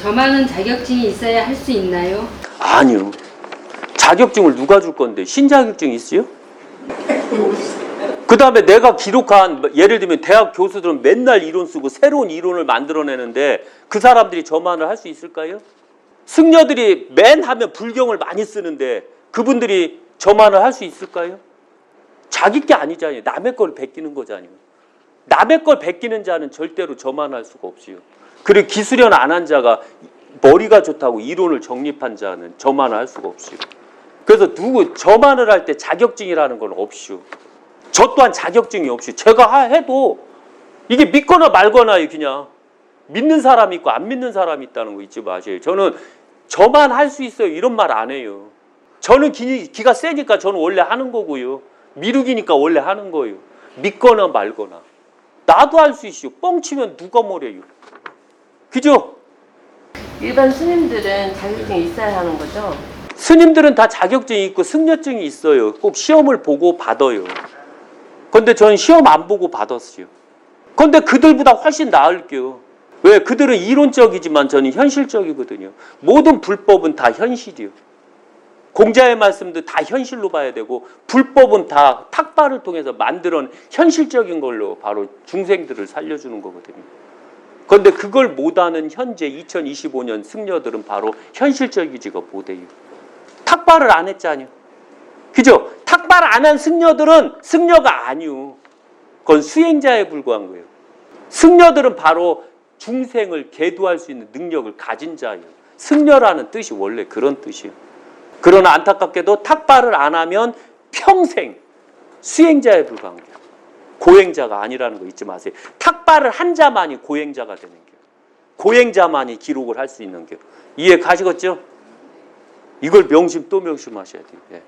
저만은 자격증이 있어야 할 수 있나요? 아니요. 자격증을 누가 줄 건데 신자격증 있어요? 그 다음에 내가 기록한 예를 들면 대학 교수들은 맨날 이론 쓰고 새로운 이론을 만들어내는데 그 사람들이 저만을 할 수 있을까요? 승려들이 맨 하면 불경을 많이 쓰는데 그분들이 저만을 할 수 있을까요? 자기 게 아니잖아요. 남의 걸 베끼는 거잖아요. 남의 걸 베끼는 자는 절대로 저만할 수가 없어요. 그리고 기수련 안한 자가 머리가 좋다고 이론을 정립한 자는 저만을 할 수가 없어요. 그래서 누구 저만을 할 때 자격증이라는 건 없이요. 저 또한 자격증이 없이 제가 하- 해도 이게 믿거나 말거나 그냥 믿는 사람이 있고 안 믿는 사람이 있다는 거 잊지 마세요. 저는 저만 할 수 있어요 이런 말 안 해요. 저는 기, 기가 세니까 저는 원래 하는 거고요. 미루기니까 원래 하는 거예요. 믿거나 말거나. 나도 할 수 있어요. 뻥치면 누가 뭐래요. 그죠? 일반 스님들은 자격증이 있어야 하는 거죠? 스님들은 다 자격증이 있고 승려증이 있어요. 꼭 시험을 보고 받아요. 근데 저는 시험 안 보고 받았어요. 근데 그들보다 훨씬 나을게요. 왜? 그들은 이론적이지만 저는 현실적이거든요. 모든 불법은 다 현실이요. 공자의 말씀도 다 현실로 봐야 되고 불법은 다 탁발을 통해서 만들어낸 현실적인 걸로 바로 중생들을 살려주는 거거든요. 그런데 그걸 못하는 현재 2025년 승려들은 바로 현실적이지가 못해요. 탁발을 안 했잖아요. 그죠? 탁발 안 한 승려들은 승려가 아니요. 그건 수행자에 불과한 거예요. 승려들은 바로 중생을 계도할 수 있는 능력을 가진 자예요. 승려라는 뜻이 원래 그런 뜻이에요. 그러나 안타깝게도 탁발을 안 하면 평생 수행자에 불과한 거예요. 고행자가 아니라는 거 잊지 마세요. 탁발을 한 자만이 고행자가 되는 거예요. 고행자만이 기록을 할 수 있는 거예요. 이해 가시겠죠? 이걸 명심 또 명심하셔야 돼요. 예.